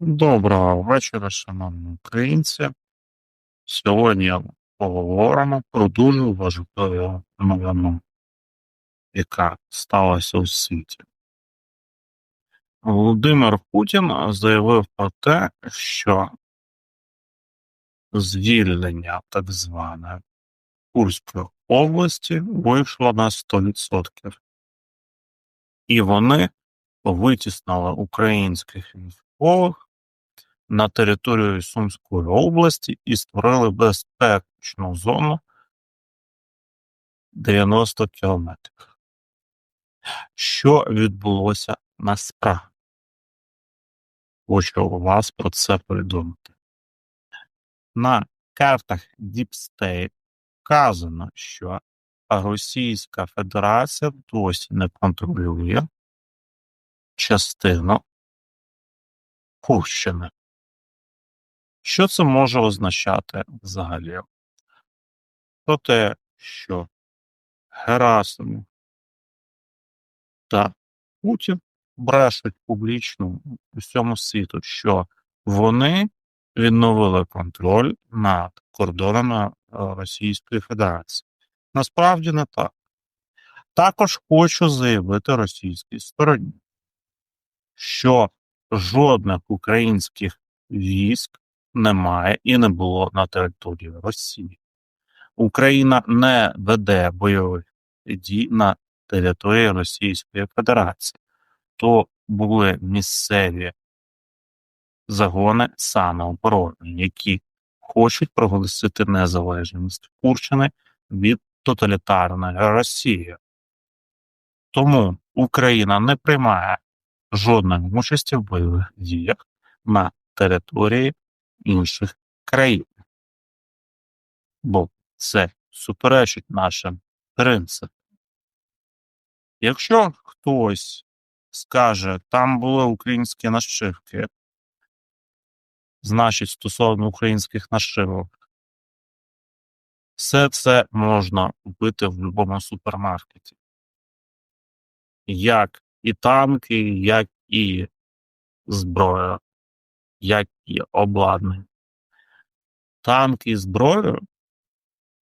Доброго вечора, шановні українці. Сьогодні поговоримо про дуже важливу новину, яка сталася у світі. Володимир Путін заявив про те, що звільнення так зване Курської області вийшло на 100%. І вони витіснили українських військових на територію Сумської області і створили безпечну зону 90 кілометрів. Що відбулося насправді? Хочу вас про це повідомити. На картах Deep State вказано, що Російська Федерація досі не контролює частину Курщини. Що це може означати взагалі? Про те, що Герасимов та Путін брешуть публічно усьому світу, що вони відновили контроль над кордонами е, Російської Федерації. Насправді не так. Також хочу заявити російській стороні, що жодних українських військ немає і не було на території Росії. Україна не веде бойових дій на території Російської Федерації. То були місцеві загони самооборони, які хочуть проголосити незалежність Курщини від тоталітарної Росії. Тому Україна не приймає жодної участі в бойових діях на території інших країн, бо це суперечить нашим принципам. Якщо хтось скаже, там були українські нашивки, значить, стосовно українських нашивок, все це можна купити в будь-якому супермаркеті. Як і танки, як і зброя, як і обладнання. Танки і зброю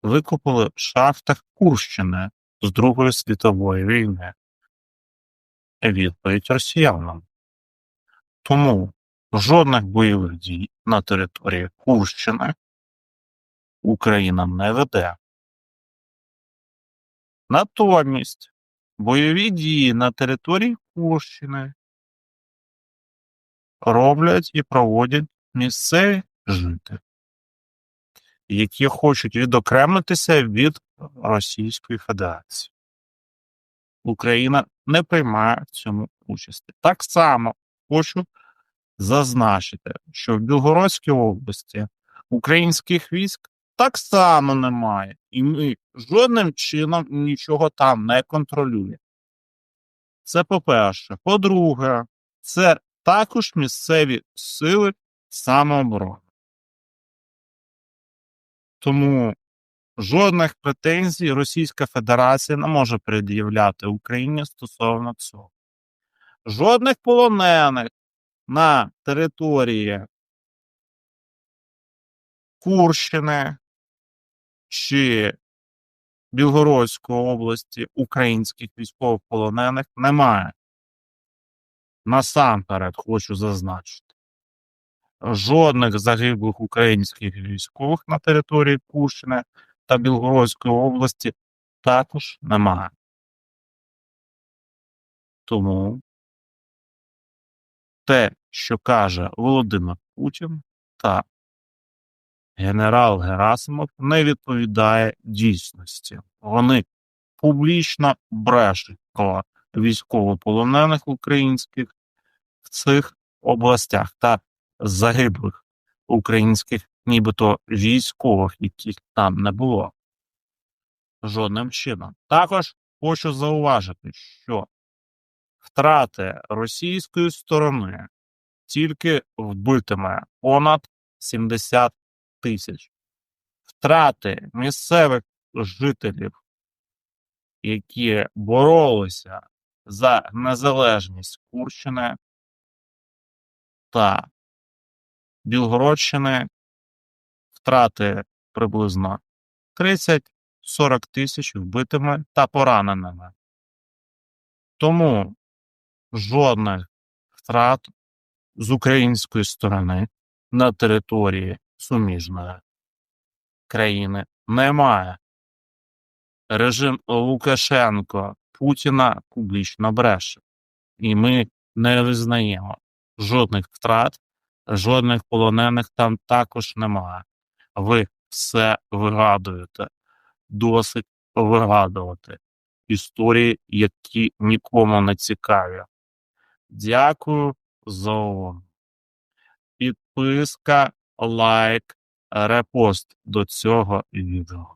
викупили в шахтах Курщини з Другої світової війни. Відповідь росіянам. Тому жодних бойових дій на території Курщини Україна не веде. Натомість бойові дії на території Курщини роблять і проводять місцеві жителі, які хочуть відокремитися від Російської Федерації. Україна не приймає в цьому участі. Так само хочу зазначити, що в Білгородській області українських військ так само немає, і ми жодним чином нічого там не контролюємо. Це по-перше. По-друге, це також місцеві сили самооборони. Тому жодних претензій Російська Федерація не може пред'являти Україні стосовно цього. Жодних полонених на території Курщини чи Білгородської області українських військовополонених немає. Насамперед хочу зазначити, жодних загиблих українських військових на території Курщини та Білгородської області також немає. Тому те, що каже Володимир Путін та генерал Герасимов, не відповідає дійсності. Вони публічно брешуть військовополонених українських в цих областях та загиблих українських, нібито військових, яких там не було. Жодним чином. Також хочу зауважити, що втрати російської сторони тільки вбитиме понад 70 тисяч. Втрати місцевих жителів, які боролися за незалежність Курщини та Білгородщини втрати приблизно 30-40 тисяч вбитими та пораненими. Тому жодних втрат з української сторони на території суміжної країни немає. Режим Лукашенко Путіна публічно бреше, і ми не визнаємо жодних втрат, жодних полонених там також немає. Ви все вигадуєте, досить вигадувати історії, які нікому не цікаві. Дякую за увагу. Підписка, лайк, репост до цього відео.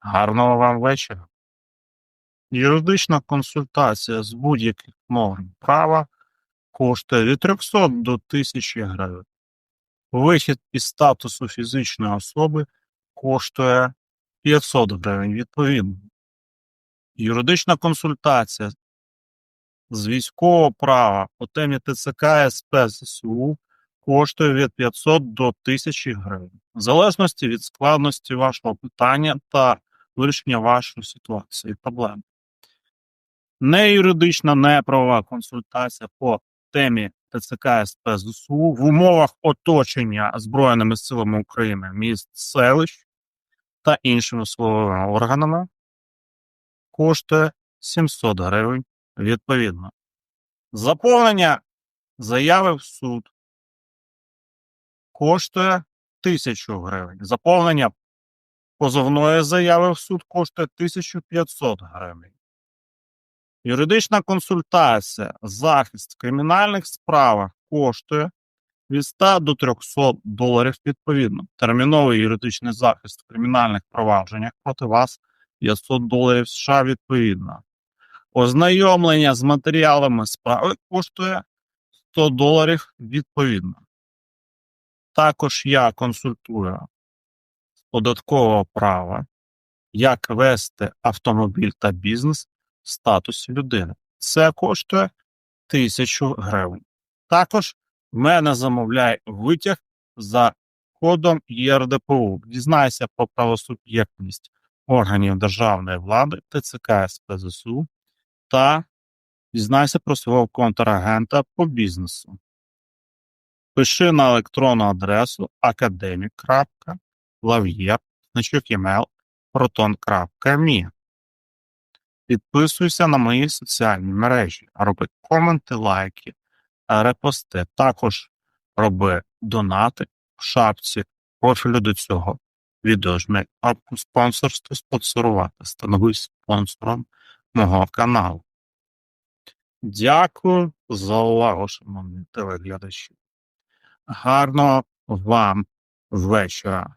Гарного вам вечора. Юридична консультація з будь-яких норм права коштує від 300 до 1000 гривень. Вихід із статусу фізичної особи коштує 500 гривень відповідно. Юридична консультація з військового права по темі ТЦК СП ЗСУ коштує від 500 до 1000 гривень, в залежності від складності вашого питання та вирішення вашої ситуації і проблем. Не юридична, не правова консультація по темі ТЦК СП ЗСУ в умовах оточення Збройними силами України міст селищ та іншими силовими органами коштує 700 гривень відповідно. Заповнення заяви в суд коштує 1000 гривень. Заповнення позовної заяви в суд коштує 1500 гривень. Юридична консультація, захист в кримінальних справах коштує від 100 до 300 доларів відповідно. Терміновий юридичний захист в кримінальних провадженнях проти вас 500 доларів США відповідно. Ознайомлення з матеріалами справи коштує 100 доларів відповідно. Також я консультую з податкового права, як вести автомобіль та бізнес в статусі людини. Це коштує 1000 гривень. Також мене замовляє витяг за кодом ЄРДПУ. Дізнайся про правосуб'єктність органів державної влади ТЦК СПЗСУ та дізнайся про свого контрагента по бізнесу. Пиши на електронну адресу academic.lavie, значок email, proton.me. Підписуйся на мої соціальні мережі, роби коменти, лайки, репости. Також роби донати в шапці профілю до цього відео. Жми кнопку спонсорство спонсорувати. Становись спонсором мого каналу. Дякую за увагу, шановні телеглядачі. Гарного вам вечора.